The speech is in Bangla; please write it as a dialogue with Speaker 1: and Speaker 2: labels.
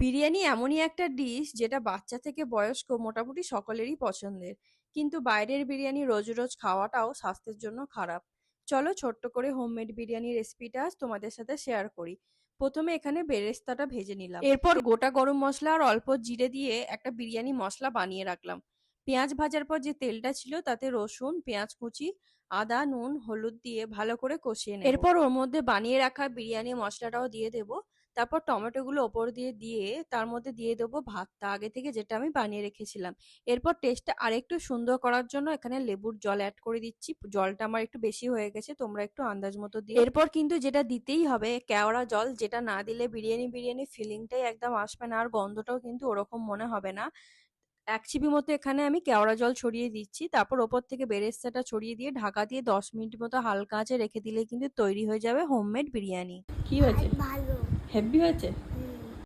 Speaker 1: বিরিয়ানি এমনই একটা ডিশ যেটা বাচ্চা থেকে বয়স্ক মোটামুটি সকলেরই পছন্দের। কিন্তু বাইরের বিরিয়ানি রোজ রোজ খাওয়াটাও স্বাস্থ্যের জন্য খারাপ। চলো ছোট্ট করে হোমমেড বিরিয়ানি রেসিপিটা তোমাদের সাথে শেয়ার করি। প্রথমে এখানে বেরেস্তাটা ভেজে নিলাম। এরপর গোটা গরম মশলা আর অল্প জিরে দিয়ে একটা বিরিয়ানি মশলা বানিয়ে রাখলাম। পেঁয়াজ ভাজার পর যে তেলটা ছিল তাতে রসুন, পেঁয়াজ কুচি, আদা, নুন, হলুদ দিয়ে ভালো করে কষিয়ে নেব। এরপর ওর মধ্যে বানিয়ে রাখা বিরিয়ানি মশলাটাও দিয়ে দেবো। তারপর টমেটোগুলো ওপর দিয়ে দিয়ে তার মধ্যে দিয়ে দেবো ভাতটা আগে থেকে যেটা আমি বানিয়ে রেখেছিলাম। এরপর টেস্টটা আরেকটু সুন্দর করার জন্য এখানে লেবুর জল অ্যাড করে দিচ্ছি। জলটা আমার একটু বেশি হয়ে গেছে তোমরা একটু আন্দাজ মতো দিও। এরপর কিন্তু যেটা দিতেই হবে কেওড়া জল যেটা না দিলে বিরিয়ানি বিরিয়ানি ফিলিংটাই একদম আসবে না আর গন্ধটাও কিন্তু ওরকম মনে হবে না। এক চিপি মতো এখানে আমি কেওড়া জল ছড়িয়ে দিচ্ছি। তারপর ওপর থেকে বেরেস্তাটা ছড়িয়ে দিয়ে ঢাকা দিয়ে দশ মিনিট মতো হালকা আঁচে রেখে দিলে কিন্তু তৈরি হয়ে যাবে হোমমেড বিরিয়ানি। কি হয়েছে?
Speaker 2: ভালো।
Speaker 1: হেভি হয়েছে?